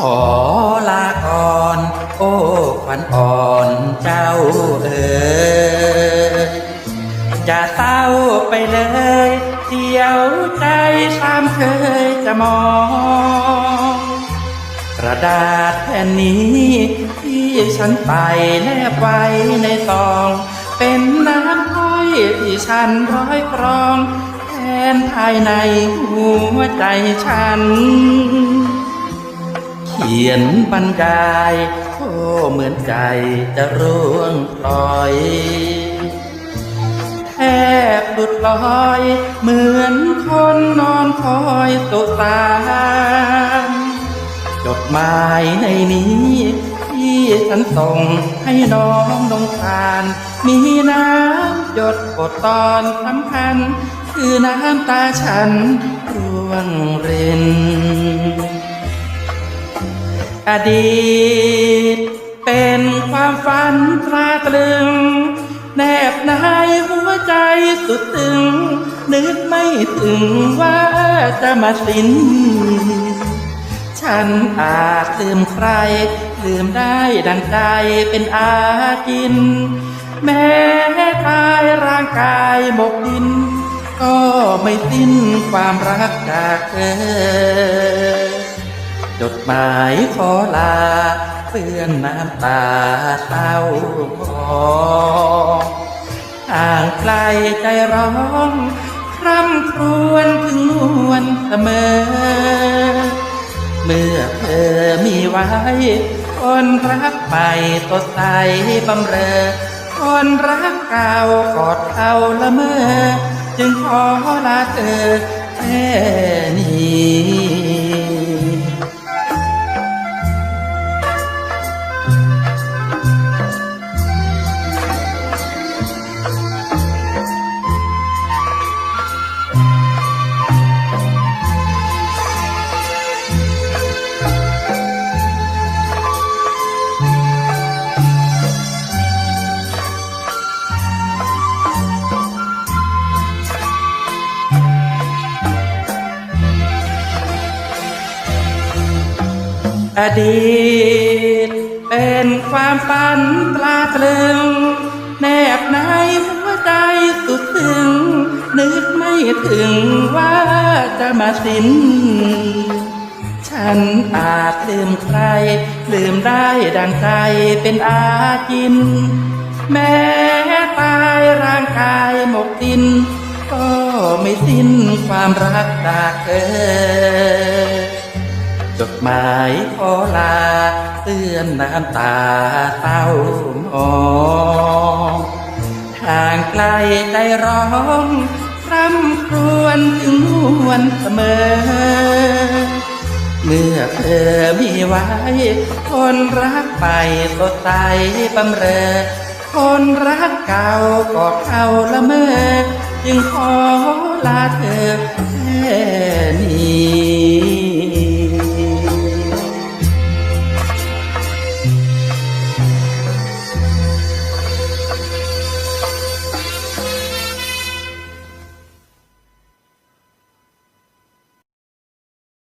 ขอลาก่อน โอ้ขวัญอ่อนเจ้าเอ๋ยอย่เศร้าไปเลยเดียวใจตามเคยจะมอง กระดาษแผ่นนี้ที่ฉันไปแนบไว้ในซอง เป็นน้ำพ้อยที่ฉันร้อยกรองแทนภายในหัวใจฉัน เขียนบรรยายโอ้เหมือนใจจะร่วงลอยแทบหลุดลอย เหมือนคนนอนคอยสุสานจดหมายในนี้ ที่ฉันส่งให้น้องลงทาน มีน้ำหยดบทตอนสำคัญ คือน้ำตาฉันร่วงเริน อดีต เป็นความฝันตราตรึง แนบในหัวใจสุดตึง นึกไม่ถึงว่าจะมาสิ้น ฉันอาจลืมใคร ลืมได้ดังใจเป็นอากิน แม้ตายร่างกายหมกดิน ก็ไม่สิ้นความรักจากเธอ จดหมายขอลาเปื้อนน้ำตาเศร้าหมองห่างไกลใจร้องคร่ำครวญถึงนวลเสมอ เมื่อเธอมีไว้ คนรักใหม่สดใสบำเรอ คนรักเก่ากอดเขาละเมอ จึงขอลาเธอ อดีตเป็นความฝันตราตรึง แนบในหัวใจสุดถึงนึกไม่ถึงว่าจะมาสิ้น ฉันอาจลืมใคร ลืมได้ดังใจเป็นอาจิน แม้ตายร่างกายหมกดิน ก็ไม่สิ้นความรักจากเธอ หมายขอลาเตือนน้ำตาเศร้าหมองทางไกลใจร้องคร่ำครวญถึงนวลเสมอ เมื่อเธอมีไว้ คนรักใหม่สดใสบำเรอ คนรักเก่ากอดเขาละเมอ จึงขอลาเธอแค่นี้